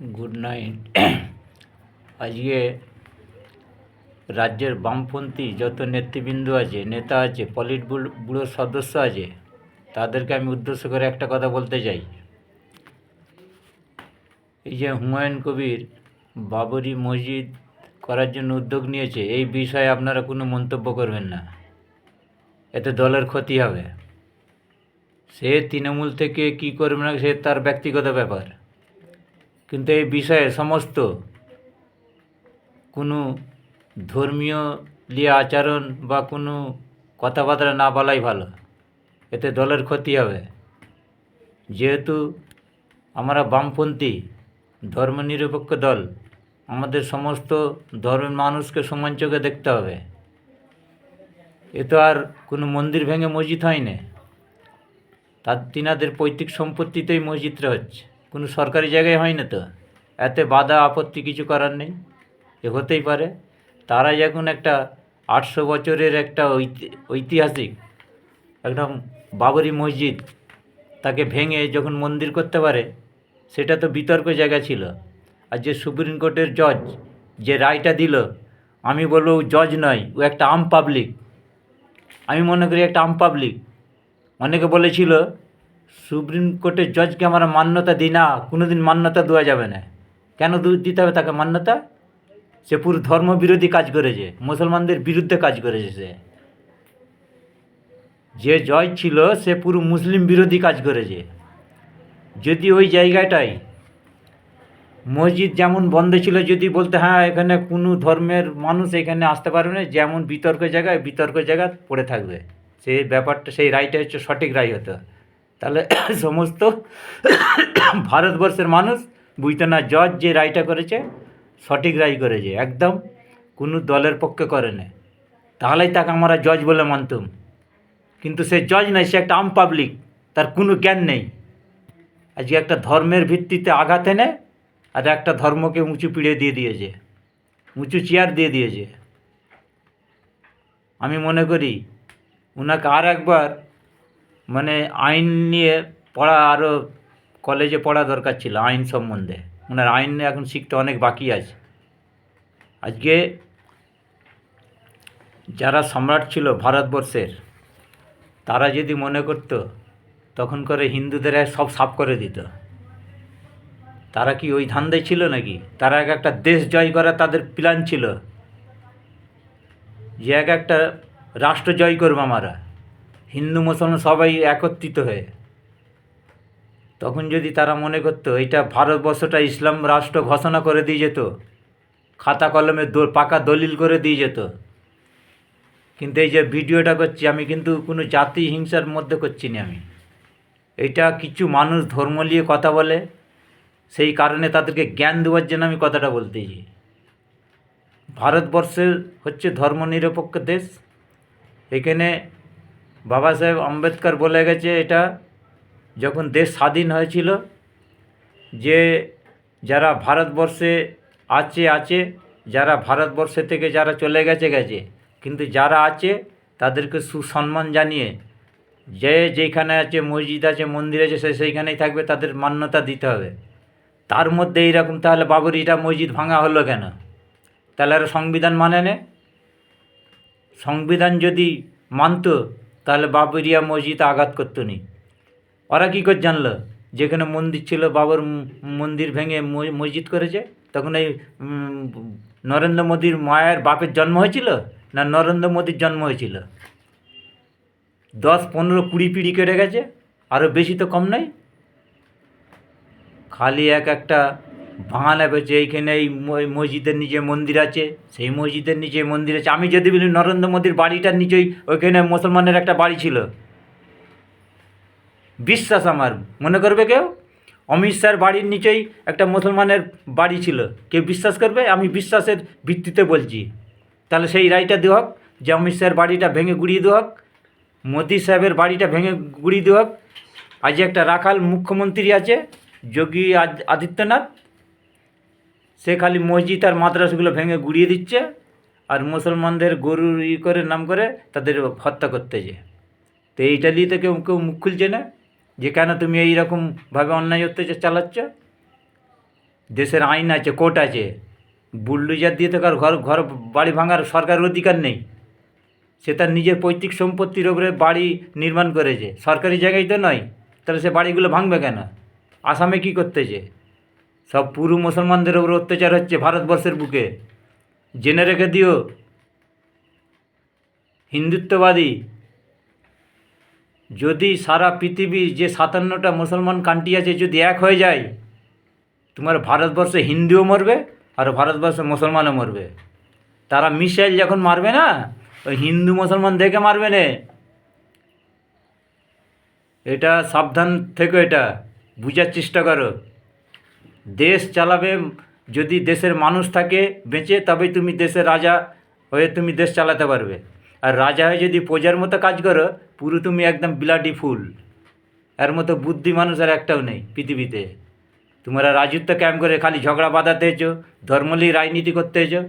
Good night আজকে রাজ্যের বামপন্থী যত নেতৃবৃন্দ আছে নেতা আছে পলিট ব্যুরো- ব্যুরোর সদস্য আছে তাদেরকে আমি উদ্দেশ্য করে একটা কথা বলতে চাই এই যে হুমায়ুন কবির বাবরি মসজিদ করার জন্য উদ্যোগ নিয়েছে এই বিষয়ে আপনারা কোনো মন্তব্য করবেন না এতে দলের ক্ষতি হবে সে তৃণমূল থেকে কি করবে না সে তার ব্যক্তিগত ব্যাপার কিন্তু এই বিষয়ে সমস্ত কোনো ধর্মীয় লিয়ে আচরণ বা কোনো কথাবার্তা না বলাই ভালো। এতে দলের ক্ষতি হবে। যেহেতু আমরা বামপন্থী, ধর্মনিরপেক্ষ দল, আমাদের সমস্ত ধর্মের মানুষকে সমান চোখে দেখতে হবে। এ তো আর কোনো মন্দির ভেঙে মসজিদ হয় না তার তিনাদের পৈতৃক সম্পত্তিতেই মসজিদটা হচ্ছে। কোনো সরকারি জায়গায় হয় না তো। এতে বাধা, আপত্তি কিছু করার নেই। এ হতেই পারে। তারা যখন একটা আটশো বছরের একটা ঐতি- ঐতিহাসিক একদম বাবরি মসজিদ তাকে ভেঙে যখন মন্দির করতে পারে, সেটা তো বিতর্ক জায়গা ছিল। আর যে সুপ্রিম কোর্টের জজ যে রায়টা দিল, আমি বলব জজ নয়, ও একটা আম পাবলিক আমি মনে করি একটা আম পাবলিক অনেকে বলেছিল সুপ্রিম কোর্টের জজকে আমরা মান্যতা দিই না কোনো দিন মান্যতা দেওয়া যাবে না। কেন দিতে হবে তাকে মান্যতা? সে পুরো ধর্মবিরোধী কাজ করেছে, মুসলমানদের বিরুদ্ধে কাজ করেছে সে। যে জজ ছিল, সে পুরো মুসলিম বিরোধী কাজ করেছে। যদি ওই জায়গাটায় মসজিদ যেমন বন্ধ ছিল, যদি বলতে হ্যাঁ এখানে কোনো ধর্মের মানুষ এখানে আসতে পারবে না, যেমন বিতর্ক জায়গায় বিতর্ক জায়গা পড়ে থাকবে। সেই ব্যাপারটা, সেই রায়টা হচ্ছে সঠিক রায় হতো তাহলে সমস্ত ভারতবর্ষের মানুষ বুঝতো না জজ যে রায়টা করেছে, সঠিক রায় করেছে, একদম কোনো দলের পক্ষে করে না। তাহলেই তাকে আমরা জজ বলে মানতুম। কিন্তু সে জজ নাই, সে একটা আম পাবলিক তার কোনো জ্ঞান নেই। আজকে একটা ধর্মের ভিত্তিতে আঘাত এনে, আর একটা ধর্মকে উঁচু পিড়ে দিয়ে দিয়েছে, উঁচু চেয়ার দিয়ে দিয়েছে। আমি মনে করি ওনাকে আর একবার মানে আইন নিয়ে পড়া আরও কলেজে পড়া দরকার ছিল, আইন সম্বন্ধে। ওনার আইন এখন শিখতে অনেক বাকি আছে। আজকে যারা সম্রাট ছিল ভারতবর্ষের, তারা যদি মনে করতো, তখন করে হিন্দুদের সব সাফ করে দিত। তারা কি ওই ধান্দায় ছিল নাকি? তারা এক একটা দেশ জয় করা তাদের প্ল্যান ছিল। যে এক একটা রাষ্ট্র জয় করব আমরা। হিন্দু, মুসলমান সবাই একত্রিত হয়ে। তখন যদি তারা মনে করতো এটা ভারতবর্ষটা ইসলাম রাষ্ট্র ঘোষণা করে দিয়ে যেত, খাতা কলমে পাকা দলিল করে দিয়ে যেত। কিন্তু এই যে ভিডিওটা করছি, আমি কিন্তু কোনো জাতি হিংসার মধ্যে করছি না আমি। এটা কিছু মানুষ ধর্ম নিয়ে কথা বলে, সেই কারণে তাদেরকে জ্ঞান দেওয়ার জন্য আমি কথাটা বলতেছি। ভারতবর্ষের হচ্ছে ধর্মনিরপেক্ষ দেশ। এখানে বাবা সাহেব আম্বেদকর বলে গেছে, এটা যখন দেশ স্বাধীন হয়েছিল, যে যারা ভারতবর্ষে আছে আছে, যারা ভারতবর্ষে থেকে যারা চলে গেছে গেছে, কিন্তু যারা আছে, তাদেরকে সুসম্মান জানিয়ে যে যেখানে আছে, মসজিদ আছে, মন্দির আছে, সে সেইখানেই থাকবে, তাদের মান্যতা দিতে হবে। তার মধ্যে এইরকম, তাহলে বাবরিটা মসজিদ ভাঙা হলো কেন? তাহলে আর সংবিধান মানে নে? সংবিধান যদি মানতো তাহলে বাবরিয়া মসজিদ আঘাত করতো নি। ওরা কী করে জানলো? যেখানে মন্দির ছিল, বাবর মন্দির ভেঙে মসজিদ করেছে, তখন এই নরেন্দ্র মোদীর মায়ের বাপের জন্ম হয়েছিল না নরেন্দ্র মোদীর জন্ম হয়েছিল? দশ, পনেরো, কুড়ি পিড়ি কেটে গেছে আরও বেশি তো কম নয়। খালি এক একটা বাহানা পেয়েছে এইখানে এই মসজিদের নিচে মন্দির আছে, সেই মসজিদের নিচে মন্দির আছে। আমি যদি বলি, নরেন্দ্র মোদীর বাড়িটার নিচেই ওইখানে মুসলমানের একটা বাড়ি ছিল। বিশ্বাস আমার, মনে করবে কেউ? অমিত শাহর বাড়ির নিচেই একটা মুসলমানের বাড়ি ছিল। কেউ বিশ্বাস করবে? আমি বিশ্বাসের ভিত্তিতে বলছি। তাহলে সেই রায়টা দেওয়া হোক, যে অমিত শাহের বাড়িটা ভেঙে গুড়িয়ে দেওয়া হোক, মোদি সাহেবের বাড়িটা ভেঙে গুড়িয়ে দেওয়া হোক। আজ একটা রাখাল মুখ্যমন্ত্রী আছে, যোগী আদ- আদিত্যনাথ সে খালি মসজিদ আর মাদ্রাসাগুলো ভেঙে গুড়িয়ে দিচ্ছে আর মুসলমানদের গরুর ই করে, নাম করে তাদের হত্যা করতেছে। তো এইটা নিয়ে তো কেউ কেউ মুখ খুলছে না যে কেন তুমি এইরকমভাবে অন্যায় অত্যাচার চালাচ্ছ? দেশের আইন আছে, কোর্ট আছে। বুলডোজার দিয়ে তো কার ঘর ঘর, বাড়ি ভাঙার সরকারের অধিকার নেই। সে তার নিজের পৈতৃক সম্পত্তির ওপরে বাড়ি নির্মাণ করেছে। সরকারি জায়গায় তো নয়, তাহলে সে বাড়িগুলো ভাঙবে কেন? আসামে কি করতেছে? সব পুরু মুসলমানদের ওপর অত্যাচার হচ্ছে ভারতবর্ষের বুকে। জেনে রেখে দিও, হিন্দুত্ববাদী, যদি সারা পৃথিবীর যে সাতান্নটা মুসলমান কান্ট্রি আছে যদি এক হয়ে যায়, তোমার ভারতবর্ষে হিন্দুও মরবে আর ভারতবর্ষে মুসলমানও মরবে। তারা মিসাইল যখন মারবে না, ওই হিন্দু মুসলমান দেখে মারবে না। এটা সাবধান থেকো এটা, বুঝার চেষ্টা করো। দেশ চালাবে, যদি দেশের মানুষ থাকে বেঁচে, তবে তুমি দেশের রাজা হয়ে তুমি দেশ চালাতে পারবে। আর রাজা হয়ে যদি প্রজার মতো কাজ করো, পুরো তুমি একদম বিলাটি ফুল এর মতো বুদ্ধি মানুষ আর একটাও নেই পৃথিবীতে। তোমরা রাজত্ব ক্যাম্প করে খালি ঝগড়া বাঁধাতে হয়েছো ধর্মলি রাজনীতি করতে হয়েছো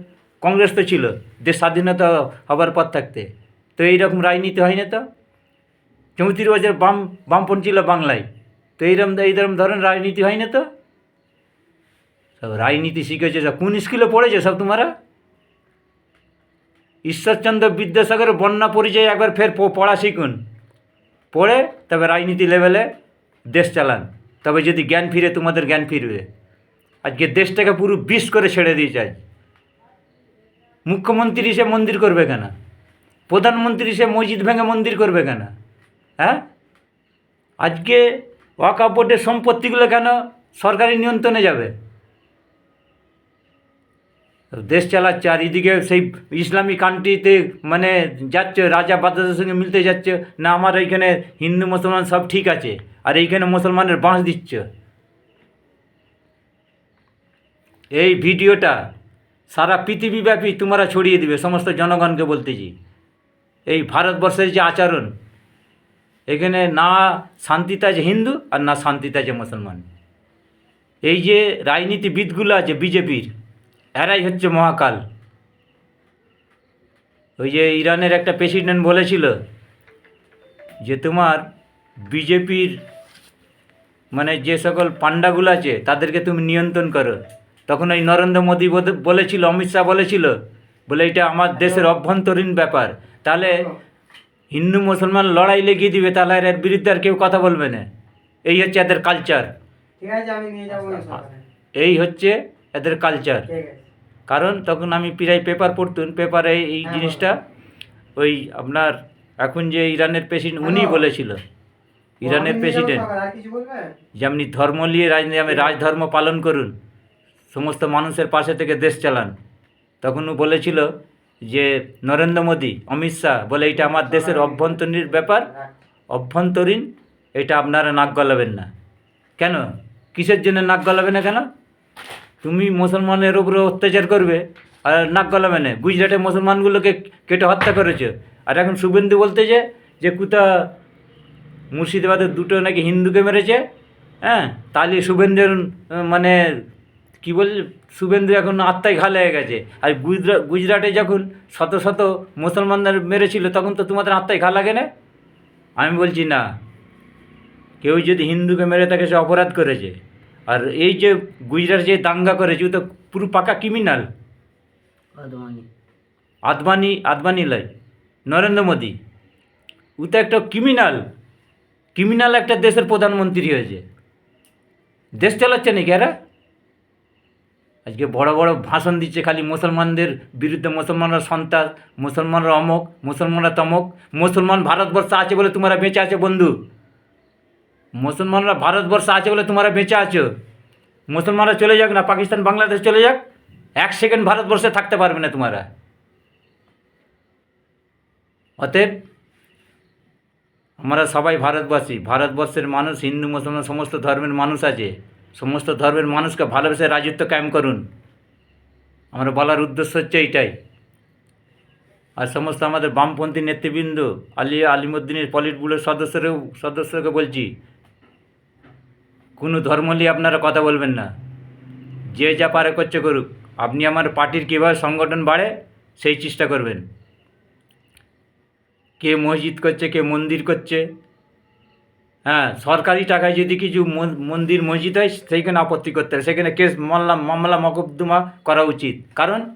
কংগ্রেস তো ছিল, দেশ স্বাধীনতা হবার পর থাকতে। তো এইরকম রাজনীতি হয় না তো? চৌত্রিশ বছর বাম, বামপন্থী ছিল বাংলায়। তো এইরকম এইরকম ধরনের রাজনীতি হয় না তো? সব রাজনীতি শিখেছে সব কোন স্কুলে পড়েছে সব তোমরা? ঈশ্বরচন্দ্র বিদ্যাসাগরের বন্যা পরিচয় একবার ফের পড়া শিখুন। পড়ে, তবে রাজনীতি লেভেলে দেশ চালান। তবে যদি জ্ঞান ফিরে, তোমাদের জ্ঞান ফিরবে। আজকে দেশটাকে পুরো বিষ করে ছেড়ে দিয়ে চাই মুখ্যমন্ত্রী সে মন্দির করবে কেন? প্রধানমন্ত্রী সে মসজিদ ভেঙে মন্দির করবে কেন? হ্যাঁ? আজকে ওয়াকা বোর্ডের সম্পত্তিগুলো কেন সরকারি নিয়ন্ত্রণে যাবে? দেশ চালাচ্ছে আর এদিকে সেই ইসলামী কান্ট্রিতে মানে যাচ্ছে, রাজা বাদশাহের সঙ্গে মিলতে যাচ্ছে, না আমার এইখানে হিন্দু, মুসলমান সব ঠিক আছে, আর এইখানে মুসলমানের বাঁশ দিচ্ছে। এই ভিডিওটা সারা পৃথিবীব্যাপী তোমরা ছড়িয়ে দিবে, সমস্ত জনগণকে বলতেছি। এই ভারতবর্ষের যে আচরণ, এখানে না শান্তিতে আছে হিন্দু আর না শান্তিতে আছে মুসলমান। এই যে রাজনীতিবিদগুলো আছে, বিজেপির এরাই হচ্ছে মহাকাল। ওই যে ইরানের একটা প্রেসিডেন্ট বলেছিল যে তোমার বিজেপির মানে যে সকল পান্ডাগুলো আছে তাদেরকে তুমি নিয়ন্ত্রণ করো। তখন ওই নরেন্দ্র মোদী বলেছিল অমিত শাহ বলেছিল বলে এটা আমার দেশের অভ্যন্তরীণ ব্যাপার। তাহলে হিন্দু মুসলমান লড়াই লেগিয়ে দিবে তাহলে এর বিরুদ্ধে আর কেউ কথা বলবে না। এই হচ্ছে এদের কালচার ঠিক আছে আমি নিয়ে যাব এই হচ্ছে এদের কালচার কারণ তখন আমি প্রায় পেপার পড়তুন পেপারে এই জিনিসটা ওই আপনার এখন যে ইরানের প্রেসিডেন্ট উনি বলেছিল ইরানের প্রেসিডেন্ট যে আপনি ধর্ম নিয়ে রাজনীতি আমি রাজধর্ম পালন করুন সমস্ত মানুষের পাশে থেকে দেশ চালান। তখন ও বলেছিল যে নরেন্দ্র মোদী অমিত শাহ বলে এটা আমার দেশের অভ্যন্তরীণ ব্যাপার অভ্যন্তরীণ এটা আপনারা নাক গলাবেন না। কেন? কিসের জন্য নাক গলাবে না কেন? তুমি মুসলমানের উপরে অত্যাচার করবে আর নাক গলাবে না। গুজরাটে মুসলমানগুলোকে কেটে হত্যা করেছে। আর এখন শুভেন্দু বলতেছে যে কুতা মুর্শিদাবাদের দুটো নাকি হিন্দুকে মেরেছে হ্যাঁ? তাহলে শুভেন্দুর মানে কি বল, শুভেন্দু এখন আত্মায় ঘা লেগে গেছে। আর গুজরা, গুজরাটে যখন শত শত মুসলমানদের মেরেছিল, তখন তো তোমাদের আত্মায় ঘা লাগে না? আমি বলছি না। কেউ যদি হিন্দুকে মেরে তাকে সে অপরাধ করেছে। আর এই যে গুজরাট যে দাঙ্গা করেছে ও তো পুরো পাকা ক্রিমিনাল আদবানি। আদবানি লাই। নরেন্দ্র মোদী। ও তো একটা ক্রিমিনাল ক্রিমিনাল একটা দেশের প্রধানমন্ত্রী হয়েছে। দেশ চালাচ্ছে নাকি এরা? আজকে বড় বড় ভাষণ দিচ্ছে খালি মুসলমানদের বিরুদ্ধে মুসলমানরা সন্তাস মুসলমানরা অমক মুসলমানরা তমক মুসলমান ভারতবর্ষ আছে বলে তোমরা বেঁচে আছে বন্ধু। মুসলমানরা ভারতবর্ষ আছে বলে তোমরা বেঁচে আছো। মুসলমানরা চলে যাক না, পাকিস্তান, বাংলাদেশ চলে যাক, এক সেকেন্ড ভারতবর্ষে থাকতে পারবে না তোমরা। অতএব আমরা সবাই ভারতবাসী, ভারতবর্ষের মানুষ, হিন্দু, মুসলমান, সমস্ত ধর্মের মানুষ আছে। সমস্ত ধর্মের মানুষকে ভালোবেসে রাজত্ব কায়েম করুন। আমরা বলার উদ্দেশ্য হচ্ছে এইটাই। আর সমস্ত আমাদের বামপন্থী নেতৃবৃন্দ, আলিয়া আলিমুদ্দিনের পলিট ব্যুরোর সদস্যরেও সদস্যকে বলছি কোনো ধর্ম নিয়ে আপনারা কথা বলবেন না। যে যা পারে করছে করুক। আপনি আমার পার্টির কীভাবে সংগঠন বাড়ে, সেই চেষ্টা করবেন। কে মসজিদ করছে, কে মন্দির করছে। হ্যাঁ সরকারি টাকায় যদি কিছু মন- মন্দির, মসজিদ হয়, সেইখানে আপত্তি করতে হবে সেখানে কেস, মামলা মামলা, মকদ্দমা করা উচিত। কারণ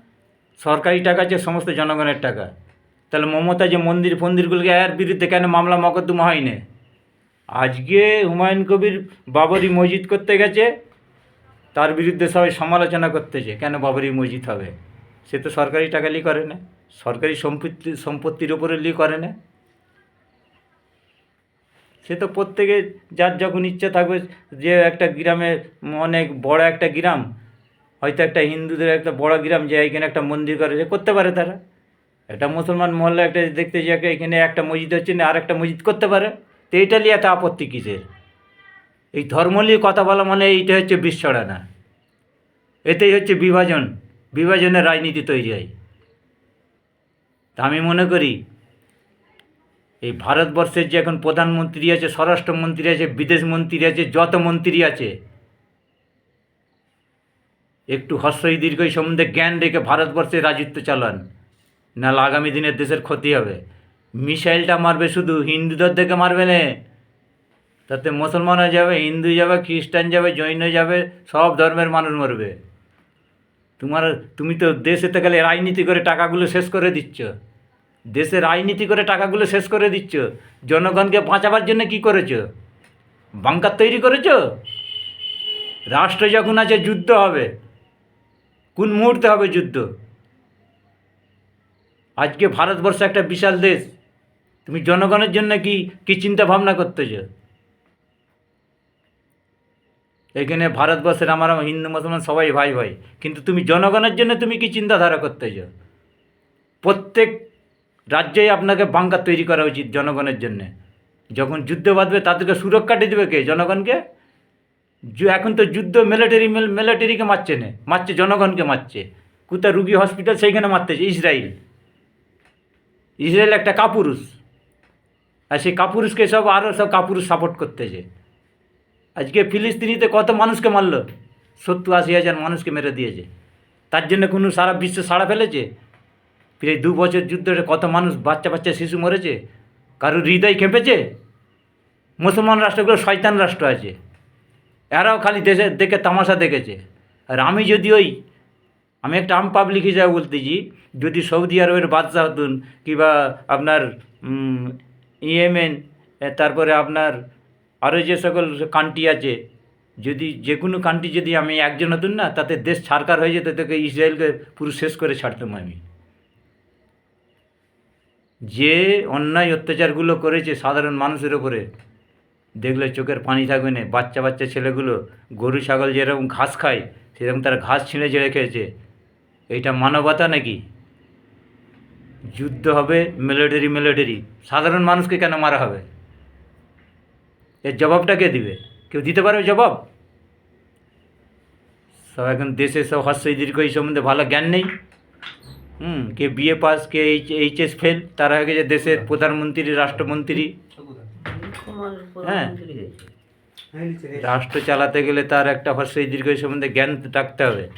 সরকারি টাকা যে সমস্ত জনগণের টাকা। তাহলে মমতা যে মন্দির, ফন্দিরগুলোকে এর বিরুদ্ধে কেন মামলা, মকদ্দমা হয়নি? আজকে হুমায়ুন কবির বাবরি মসজিদ করতে গেছে, তার বিরুদ্ধে সবাই সমালোচনা করতেছে, কেন বাবরি মসজিদ হবে? সে তো সরকারি টাকা লি করে না। সরকারি সম্পত্তি, সম্পত্তির উপরে লি করে না। সে তো প্রত্যেকে যার যখন ইচ্ছা থাকবে, যে একটা গ্রামে অনেক বড় একটা গ্রাম, হয়তো একটা হিন্দুদের একটা বড় গ্রাম, যে এখানে একটা মন্দির করে করতে পারে তারা। একটা মুসলমান মহল্লা একটা দেখতে যে এখানে একটা মসজিদ হচ্ছে না আর একটা মসজিদ করতে পারে। তো এইটা নিয়ে এত আপত্তি কিসের? এই ধর্ম নিয়ে কথা বলা মানে এইটা হচ্ছে বিশ্বড়ানা এতেই হচ্ছে বিভাজন, বিভাজনের রাজনীতি তৈরি হয়। তা আমি মনে করি, এই ভারতবর্ষের যে এখন প্রধানমন্ত্রী আছে, স্বরাষ্ট্রমন্ত্রী আছে বিদেশ মন্ত্রী আছে, যত মন্ত্রী আছে, একটু হর্ষই দীর্ঘই সম্বন্ধে জ্ঞান রেখে ভারতবর্ষে রাজত্ব চালান। নাহলে আগামী দিনের দেশের ক্ষতি হবে। মিসাইলটা মারবে শুধু, হিন্দুদের দিকে মারবে না। তাতে মুসলমানও যাবে, হিন্দু যাবে, খ্রিস্টান যাবে, জৈন যাবে, সব ধর্মের মানুষ মরবে। তোমার, তুমি তো দেশেতে গেলে রাজনীতি করে টাকাগুলো শেষ করে দিচ্ছ। দেশে রাজনীতি করে টাকাগুলো শেষ করে দিচ্ছ। জনগণকে বাঁচাবার জন্য কি করেছ? বাংকার তৈরি করেছ? রাষ্ট্র যখন আছে, যুদ্ধ হবে। কোন মুহূর্তে হবে যুদ্ধ? আজকে ভারতবর্ষ একটা বিশাল দেশ। তুমি জনগণের জন্য কি কি চিন্তা ভাবনা করতেছ? এখানে ভারতবর্ষের আমার হিন্দু, মুসলমান সবাই ভাই ভাই। কিন্তু তুমি জনগণের জন্য তুমি কি চিন্তাধারা করতেছ? প্রত্যেক রাজ্যেই আপনাকে বাংকার তৈরি করা উচিত জনগণের জন্য। যখন যুদ্ধ বাঁধবে তাদেরকে সুরক্ষাটি দেবে কে? জনগণকে? এখন তো যুদ্ধ মিলিটারি মিলিটারিকে মারছে না, মারছে, জনগণকে মারছে। কোথায় রুগী হসপিটাল সেইখানে মারতেছে ইসরায়েল ইসরায়েল একটা কাপুরুষ। আর সেই কাপুরুষকে সব আরও সব কাপুরুষ সাপোর্ট করতেছে। আজকে ফিলিস্তিনিতে কত মানুষকে মারলো? সত্তর আশি হাজার মানুষকে মেরে দিয়েছে। তার জন্য কোনো সারা বিশ্ব সাড়া ফেলেছে? প্রায় দু বছর যুদ্ধে কত মানুষ বাচ্চা বাচ্চা শিশু মরেছে? কারোর হৃদয় খেপেছে? মুসলমান রাষ্ট্রগুলো শয়তান রাষ্ট্র আছে। এরাও খালি দেশে দেখে তামাশা দেখেছে। আর আমি যদি ওই আমি একটা আম পাবলিক হিসাবে বলতেছি, যদি সৌদি আরবের বাদশাহ হতুন কিংবা আপনার ইয়েমেন তারপরে আপনার আরও যে সকল কান্ট্রি আছে, যদি যে কোনো কান্ট্রি যদি আমি একজন হতুন না, তাতে দেশ ছাড়কার হয়ে যেত, তোকে ইসরায়েলকে পুরো শেষ করে ছাড়তাম আমি। যে অন্যায় অত্যাচারগুলো করেছে সাধারণ মানুষের ওপরে দেখলে চোখের পানি থাকবে না। বাচ্চা বাচ্চা ছেলেগুলো, গরু, ছাগল যেরকম ঘাস খায়, সেরকম তারা ঘাস ছিঁড়ে ছেড়ে খেয়েছে। এইটা মানবতা নাকি? যুদ্ধ হবে মিলিটারি মিলিটারি সাধারণ মানুষকে কেন মারা হবে? এর জবাবটা কে দিবে? কেউ দিতে পারবে জবাব? সব এখন দেশে সব হর্ষই দীর্ঘ এই সম্বন্ধে ভালো জ্ঞান নেই। হুম, কে বিএ পাস কে এইচ এইচএস ফেল তারা হয়ে গেছে দেশের প্রধানমন্ত্রী, রাষ্ট্রমন্ত্রী। হ্যাঁ। রাষ্ট্র চালাতে গেলে তার একটা হর্ষই দীর্ঘ সম্বন্ধে জ্ঞান রাখতে হবে।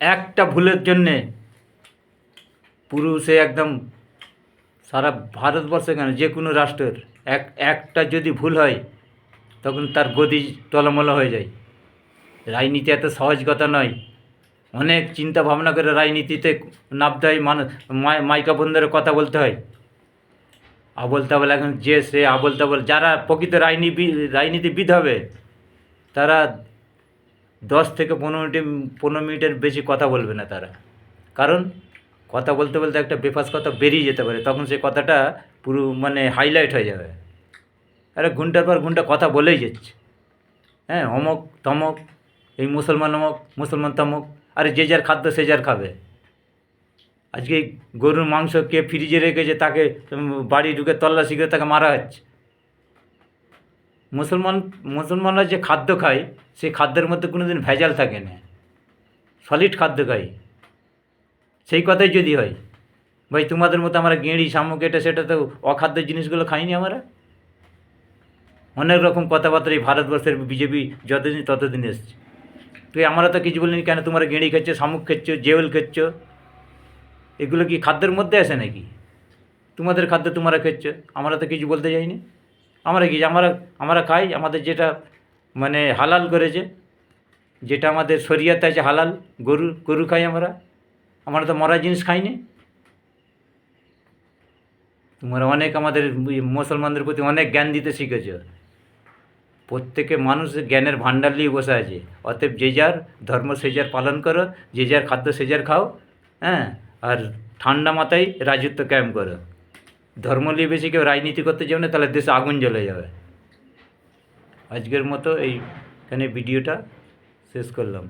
একটা ভুলের জন্যে পুরো সে একদম সারা ভারতবর্ষে কেন? যে কোনো রাষ্ট্রের। এক, একটা যদি ভুল হয়, তখন তার গদি টলমল হয়ে যায়। রাজনীতি এত সহজ কথা নয়। অনেক চিন্তা ভাবনা করে রাজনীতিতে নামতে হয় মানুষ মাইকা বন্ধের কথা বলতে হয়। আবল তাবল এখন যে, সে আবল তাবল, যারা প্রকৃত রাজনীতি, রাজনীতিবিদ হবে, তারা দশ থেকে পনেরো মিনিট, পনেরো মিনিটের বেশি কথা বলবে না তারা। কারণ কথা বলতে বলতে একটা বেফাস কথা বেরিয়ে যেতে পারে, তখন সে কথাটা পুরো মানে হাইলাইট হয়ে যাবে। আরে ঘণ্টার পর ঘণ্টা কথা বলেই যাচ্ছে। হ্যাঁ অমক, তমক, এই মুসলমান অমক, মুসলমান তমক, আরে যে যার খাদ্য সে যার খাবে। আজকে গরুর মাংস কে ফ্রিজে রেখেছে, তাকে বাড়ি ঢুকে তল্লাশি করে তাকে মারা হচ্ছে। মুসলমান, মুসলমানরা যে খাদ্য খায় সেই খাদ্যের মধ্যে কোনো দিন ভেজাল থাকে না। সলিড খাদ্য খায়। সেই কথাই যদি হয়, ভাই তোমাদের মতো আমরা গেঁড়ি, শামুক, এটা, সেটা তো অখাদ্য জিনিসগুলো খাইনি আমরা? অনেক রকম কথাবার্তা এই ভারতবর্ষের বিজেপি যতদিন ততদিন এসছে। তুই আমরা তো কিছু বলিনি, কেন তোমরা গেঁড়ি খাচ্ছ, শামুক খাচ্ছ, জেওল খাচ্ছ? এগুলো কি খাদ্যের মধ্যে আসে নাকি? তোমাদের খাদ্য তোমরা খাচ্ছ, আমরা তো কিছু বলতে যাইনি। আমরা কি, আমরা আমরা খাই, আমাদের যেটা মানে হালাল করেছে, যেটা আমাদের শরীয়তে আছে হালাল, গরু গরু খাই আমরা। আমরা তো মরা জিনিস খাইনি। তোমরা অনেক আমাদের মুসলমানদের প্রতি অনেক জ্ঞান দিতে শিখেছ। প্রত্যেকে মানুষ জ্ঞানের ভাণ্ডার নিয়ে বসে আছে। অতএব যে যার ধর্ম সে যার পালন করো, যে যার খাদ্য সে যার খাও হ্যাঁ? আর ঠান্ডা মাথায় রাজত্ব ক্যাম্প করো। ধর্ম নিয়ে বেশি কেউ রাজনীতি করতে যাবে না, তাহলে দেশে আগুন জ্বলে যাবে। আজকের মতো এইখানে ভিডিওটা শেষ করলাম।